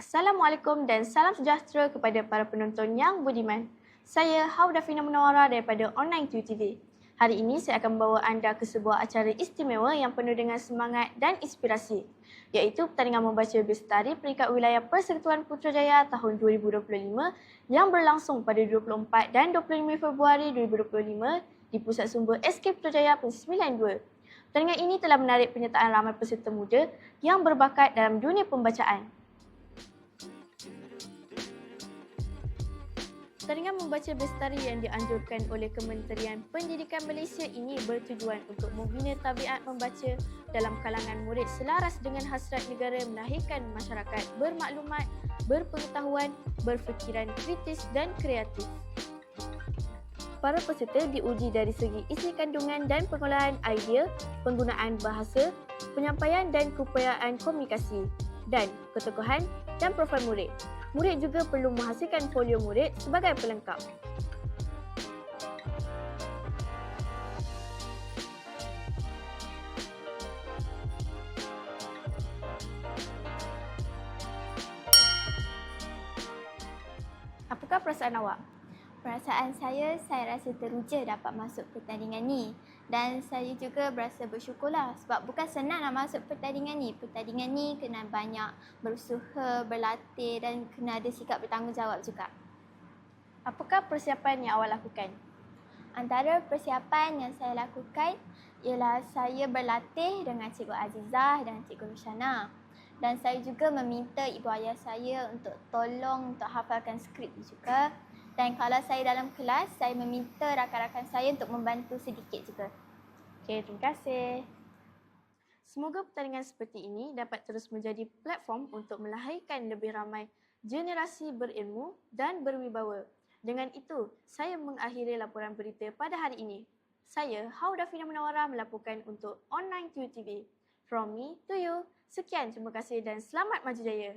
Assalamualaikum dan salam sejahtera kepada para penonton yang budiman. Saya Hauda Fina Munawara daripada Online TV. Hari ini saya akan membawa anda ke sebuah acara istimewa yang penuh dengan semangat dan inspirasi iaitu pertandingan membaca bestari peringkat wilayah Persekutuan Putrajaya tahun 2025 yang berlangsung pada 24 dan 25 Februari 2025 di Pusat Sumber SK Putrajaya Pensi 92. Pertandingan ini telah menarik penyertaan ramai peserta muda yang berbakat dalam dunia pembacaan. Pertandingan membaca bestari yang dianjurkan oleh Kementerian Pendidikan Malaysia ini bertujuan untuk membina tabiat membaca dalam kalangan murid selaras dengan hasrat negara melahirkan masyarakat bermaklumat, berpengetahuan, berfikiran kritis dan kreatif. Para peserta diuji dari segi isi kandungan dan pengolahan idea, penggunaan bahasa, penyampaian dan keupayaan komunikasi dan ketokohan dan profil murid murid juga perlu menghasilkan folio murid sebagai pelengkap. Apakah perasaan awak? Perasaan saya, saya rasa teruja dapat masuk pertandingan ni. Dan saya juga berasa bersyukurlah sebab bukan senang nak masuk pertandingan ni. Pertandingan ni kena banyak berusaha, berlatih dan kena ada sikap bertanggungjawab juga. Apakah persiapan yang awak lakukan? Antara persiapan yang saya lakukan ialah saya berlatih dengan Cikgu Azizah dan Cikgu Rushana. Dan saya juga meminta ibu ayah saya untuk tolong untuk hafalkan skrip juga dan kalau saya dalam kelas, saya meminta rakan-rakan saya untuk membantu sedikit juga. Okey, terima kasih. Semoga pertandingan seperti ini dapat terus menjadi platform untuk melahirkan lebih ramai generasi berilmu dan berwibawa. Dengan itu, saya mengakhiri laporan berita pada hari ini. Saya, Hauda Fina Munawara melaporkan untuk Online TV. From me to you. Sekian, terima kasih dan selamat maju jaya.